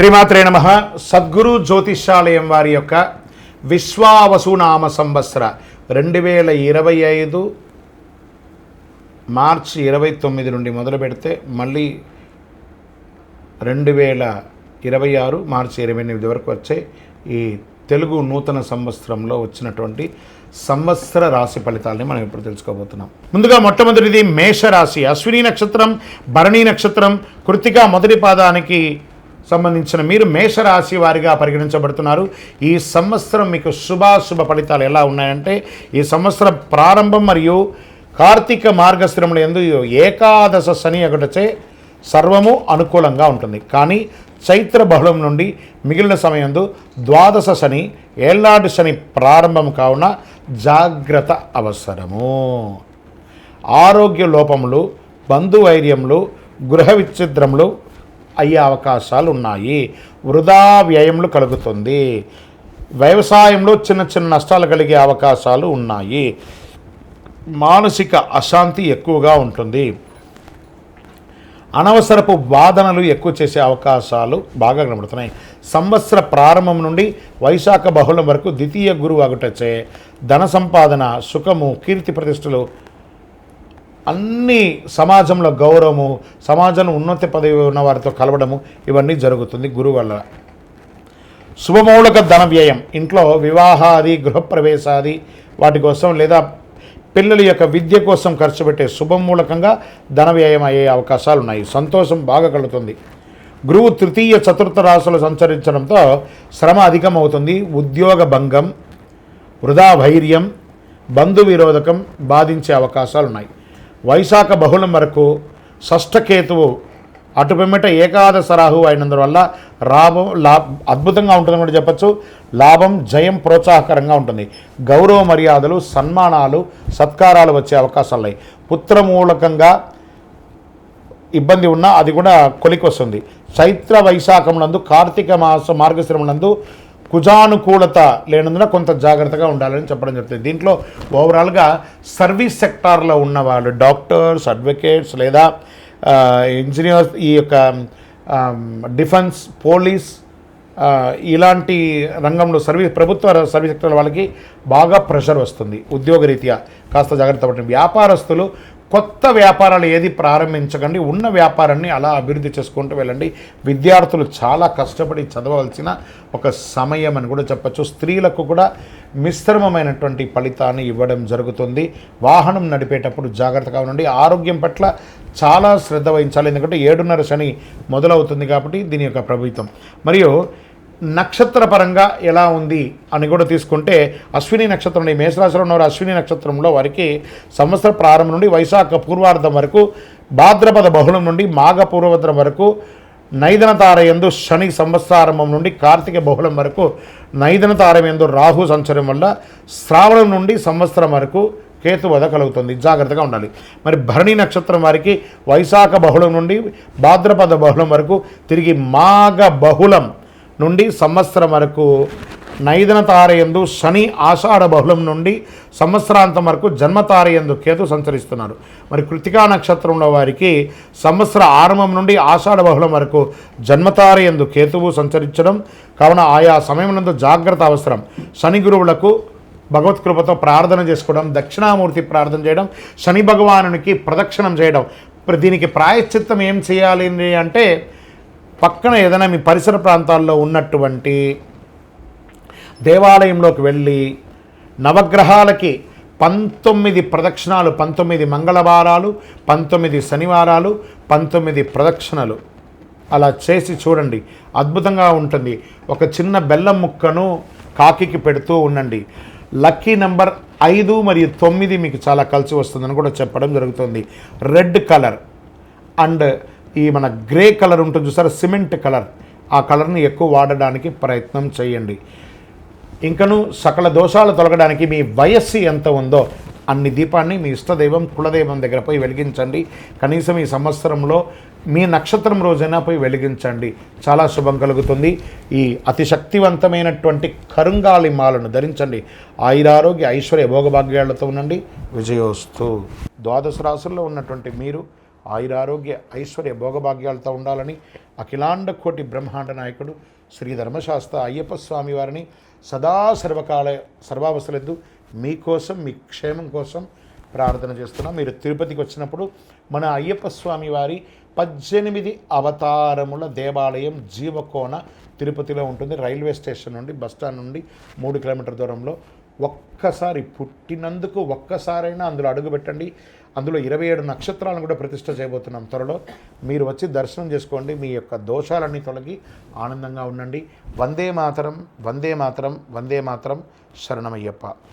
శ్రీమాత్రే నమ. సద్గురు జ్యోతిషాలయం వారి యొక్క విశ్వావసునామ సంవత్సర రెండు వేల ఇరవై ఐదు మార్చి ఇరవై తొమ్మిది నుండి మొదలు పెడితే మళ్ళీ రెండు వేల ఇరవై ఆరు మార్చి ఇరవై ఎనిమిది వరకు వచ్చే ఈ తెలుగు నూతన సంవత్సరంలో వచ్చినటువంటి సంవత్సర రాశి ఫలితాలని మనం ఇప్పుడు తెలుసుకోబోతున్నాం. ముందుగా మొట్టమొదటిది మేషరాశి. అశ్విని నక్షత్రం భరణి నక్షత్రం కృతిక మొదటి పాదానికి సంబంధించిన మీరు మేషరాశి వారిగా పరిగణించబడుతున్నారు. ఈ సంవత్సరం మీకు శుభాశుభ ఫలితాలు ఎలా ఉన్నాయంటే ఈ సంవత్సరం ప్రారంభం మరియు కార్తీక మార్గశ్రములు ఎందు ఏకాదశ శని ఒకటచే సర్వము అనుకూలంగా ఉంటుంది. కానీ చైత్ర బహుళం నుండి మిగిలిన సమయంలో ద్వాదశ శని ఏళ్నాడు శని ప్రారంభం కావున జాగ్రత్త అవసరము. ఆరోగ్య లోపములు బంధువైర్యములు గృహ విచ్ఛిద్రములు అయ్యే అవకాశాలు ఉన్నాయి వృధా వ్యయములు కలుగుతుంది. వ్యవసాయంలో చిన్న చిన్న నష్టాలు కలిగే అవకాశాలు ఉన్నాయి. మానసిక అశాంతి ఎక్కువగా ఉంటుంది. అనవసరపు వాదనలు ఎక్కువ చేసే అవకాశాలు బాగా కనబడుతున్నాయి. సంవత్సర ప్రారంభం నుండి వైశాఖ బహుళం వరకు ద్వితీయ గురువు అగుటచే ధన సంపాదన సుఖము కీర్తి ప్రతిష్టలు అన్ని సమాజంలో గౌరవము సమాజంలో ఉన్నత పదవి ఉన్న వారితో కలవడము ఇవన్నీ జరుగుతుంది గురువు వల్ల శుభమౌళిక ధన వ్యయం. ఇంట్లో వివాహాది గృహప్రవేశాది వాటి కోసం లేదా పిల్లల యొక్క విద్య కోసం ఖర్చు పెట్టే శుభమూలకంగా ధన వ్యయం అయ్యే అవకాశాలు ఉన్నాయి. సంతోషం బాగా కలుగుతుంది. గురువు తృతీయ చతుర్థ రాశులు సంచరించడంతో శ్రమ అధికమవుతుంది. ఉద్యోగ భంగం వృధా వైర్యం బంధు విరోధకం బాధించే అవకాశాలు ఉన్నాయి. వైశాఖ బహుళం వరకు షష్ఠకేతువు అటు పిమ్మట ఏకాదశ రాహు అయినందువల్ల లాభం లా అద్భుతంగా ఉంటుందని కూడా చెప్పచ్చు. లాభం జయం ప్రోత్సాహకరంగా ఉంటుంది. గౌరవ మర్యాదలు సన్మానాలు సత్కారాలు వచ్చే అవకాశాలు ఉన్నాయి. పుత్రమూలకంగా ఇబ్బంది ఉన్నా అది కూడా కొలికి వస్తుంది. చైత్ర వైశాఖములందు కార్తీక మాస మార్గశ్రమలందు కుజానుకూలత లేనందున కొంత జాగ్రత్తగా ఉండాలని చెప్పడం జరుగుతుంది. దీంట్లో ఓవరాల్గా సర్వీస్ సెక్టార్లో ఉన్నవాళ్ళు డాక్టర్స్ అడ్వకేట్స్ లేదా ఇంజనీర్స్ ఈ యొక్క డిఫెన్స్ పోలీస్ ఇలాంటి రంగంలో సర్వీస్ ప్రభుత్వ సర్వీస్ సెక్టర్ వాళ్ళకి బాగా ప్రెషర్ వస్తుంది ఉద్యోగరీత్యా. కాస్త జాగ్రత్త పడండి. వ్యాపారస్తులు కొత్త వ్యాపారాలు ఏది ప్రారంభించకండి ఉన్న వ్యాపారాన్ని అలా అభివృద్ధి చేసుకుంటూ వెళ్ళండి. విద్యార్థులు చాలా కష్టపడి చదవాల్సిన ఒక సమయం అని కూడా చెప్పచ్చు. స్త్రీలకు కూడా మిశ్రమమైనటువంటి ఫలితాన్ని ఇవ్వడం జరుగుతుంది. వాహనం నడిపేటప్పుడు జాగ్రత్తగా ఉండండి. ఆరోగ్యం పట్ల చాలా శ్రద్ధ వహించాలి. ఎందుకంటే ఏడున్నర శని మొదలవుతుంది కాబట్టి దీని యొక్క ప్రభుత్వం మరియు నక్షత్రపరంగా ఎలా ఉంది అని కూడా తీసుకుంటే అశ్విని నక్షత్రం ఈ మేషరాశిలో ఉన్నవారు అశ్విని నక్షత్రంలో వారికి సంవత్సర ప్రారంభం నుండి వైశాఖ పూర్వార్ధం వరకు భాద్రపద బహుళం నుండి మాఘ పూర్వద్రం వరకు నైదన తారయందు శని సంవత్సరారంభం నుండి కార్తీక బహుళం వరకు నైదన తారయందు రాహు సంచరం వల్ల శ్రావణం నుండి సంవత్సరం వరకు కేతువధ కలుగుతుంది. జాగ్రత్తగా ఉండాలి. మరి భరణి నక్షత్రం వారికి వైశాఖ బహుళం నుండి భాద్రపద బహుళం వరకు తిరిగి మాఘ బహుళం నుండి సంవత్సరం వరకు నైదన తారయందు శని ఆషాఢ బహుళం నుండి సంవత్సరాంతం వరకు జన్మతారయందు కేతు సంచరిస్తున్నారు. మరి కృతికా నక్షత్రంలో వారికి సంవత్సర ఆరంభం నుండి ఆషాఢ బహుళం వరకు జన్మతారయందు కేతువు సంచరించడం కావున ఆయా సమయమునందు జాగ్రత్త అవసరం. శని గురువులకు భగవత్కృపతో ప్రార్థన చేసుకోవడం దక్షిణామూర్తి ప్రార్థన చేయడం శని భగవానునికి ప్రదక్షిణం చేయడం. దీనికి ప్రాయశ్చిత్తం ఏం చేయాలి అంటే పక్కన ఏదైనా మీ పరిసర ప్రాంతాల్లో ఉన్నటువంటి దేవాలయంలోకి వెళ్ళి నవగ్రహాలకి పంతొమ్మిది ప్రదక్షిణాలు పంతొమ్మిది మంగళవారాలు పంతొమ్మిది శనివారాలు పంతొమ్మిది ప్రదక్షిణలు. అలా చేసి చూడండి. అద్భుతంగా ఉంటుంది. ఒక చిన్న బెల్లం ముక్కను కాకికి పెడుతూ ఉండండి. లక్కీ నెంబర్ ఐదు మరియు తొమ్మిది మీకు చాలా కలిసి వస్తుందని కూడా చెప్పడం జరుగుతుంది. రెడ్ కలర్ అండ్ ఈ మన గ్రే కలర్ ఉంటుంది చూసారా? Cement colour. ఆ కలర్ని ఎక్కువ వాడడానికి ప్రయత్నం చేయండి. ఇంకను సకల దోషాలు తొలగడానికి మీ వయస్సు ఎంత ఉందో అన్ని దీపాన్ని మీ ఇష్టదైవం కులదైవం దగ్గర పోయి వెలిగించండి. కనీసం ఈ సంవత్సరంలో మీ నక్షత్రం రోజైనా పోయి వెలిగించండి. చాలా శుభం కలుగుతుంది. ఈ అతి శక్తివంతమైనటువంటి కరుంగాలి మాలను ధరించండి. ఆయురారోగ్య ఐశ్వర్య భోగభాగ్యాలతో ఉండండి. విజయోస్తు. ద్వాదశ రాశుల్లో ఉన్నటువంటి మీరు ఆయురారోగ్య ఐశ్వర్య భోగభాగ్యాలతో ఉండాలని అఖిలాండ కోటి బ్రహ్మాండ నాయకుడు శ్రీ ధర్మశాస్త్ర అయ్యప్ప స్వామి వారిని సదా సర్వకాల సర్వావసరలేదు మీకోసం మీ క్షేమం కోసం ప్రార్థన చేస్తున్నాం. మీరు తిరుపతికి వచ్చినప్పుడు మన అయ్యప్ప స్వామి వారి పద్దెనిమిది అవతారముల దేవాలయం జీవకోన తిరుపతిలో ఉంటుంది. రైల్వే స్టేషన్ నుండి బస్టాండ్ నుండి మూడు కిలోమీటర్ దూరంలో. ఒక్కసారి పుట్టినందుకు ఒక్కసారైనా అందులో అడుగుపెట్టండి అందులో ఇరవై ఏడు నక్షత్రాలను కూడా ప్రతిష్ట చేయబోతున్నాం త్వరలో. మీరు వచ్చి దర్శనం చేసుకోండి మీ యొక్క దోషాలన్నీ తొలగి ఆనందంగా ఉండండి. వందే మాతరం వందే మాతరం వందే మాతరం శరణమయ్యప్ప.